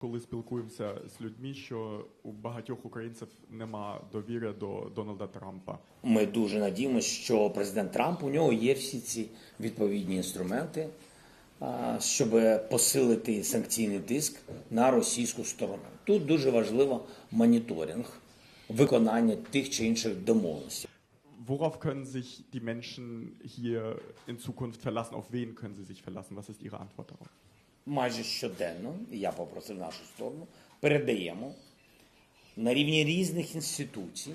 Коли спілкуємося з людьми, що у багатьох українців нема довіри до Дональда Трампа. Ми дуже надіємося, що президент Трамп у нього є всі ці відповідні інструменти, щоб посилити санкційний тиск на російську сторону. Тут дуже важливо моніторинг виконання тих чи інших домовленостей. Worauf können sich die Menschen hier in Zukunft verlassen? Auf wen können sie sich verlassen? Was ist Ihre Antwort darauf? Майже щоденно, і я попросив нашу сторону, передаємо на рівні різних інституцій,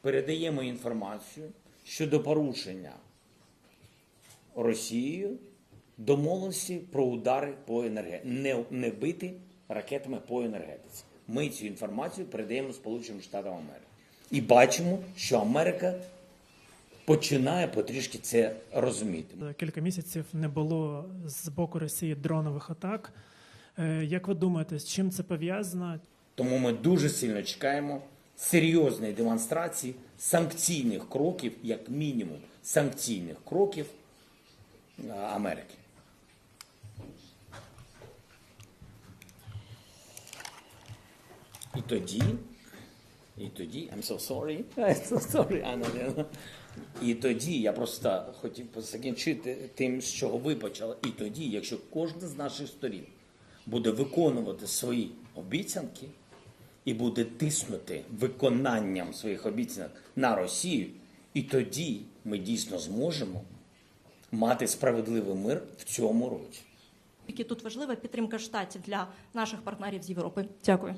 передаємо інформацію щодо порушення Росією домовленості про удари по енергетиці, не, не бити ракетами по енергетиці. Ми цю інформацію передаємо Сполученим Штатам Америки. І бачимо, що Америка починає потрішки це розуміти. Кілька місяців не було з боку Росії дронових атак. Е, Як ви думаєте, з чим це пов'язано? Тому ми дуже сильно чекаємо серйозної демонстрації санкційних кроків, як мінімум, санкційних кроків е, Америки. І тоді, і тоді, I'm so sorry, I'm so sorry, Анна І тоді я просто хотів закінчити тим, з чого ви почали. І тоді, якщо кожна з наших сторін буде виконувати свої обіцянки і буде тиснути виконанням своїх обіцянок на Росію, і тоді ми дійсно зможемо мати справедливий мир в цьому році. Які тут важлива підтримка штатів для наших партнерів з Європи. Дякую.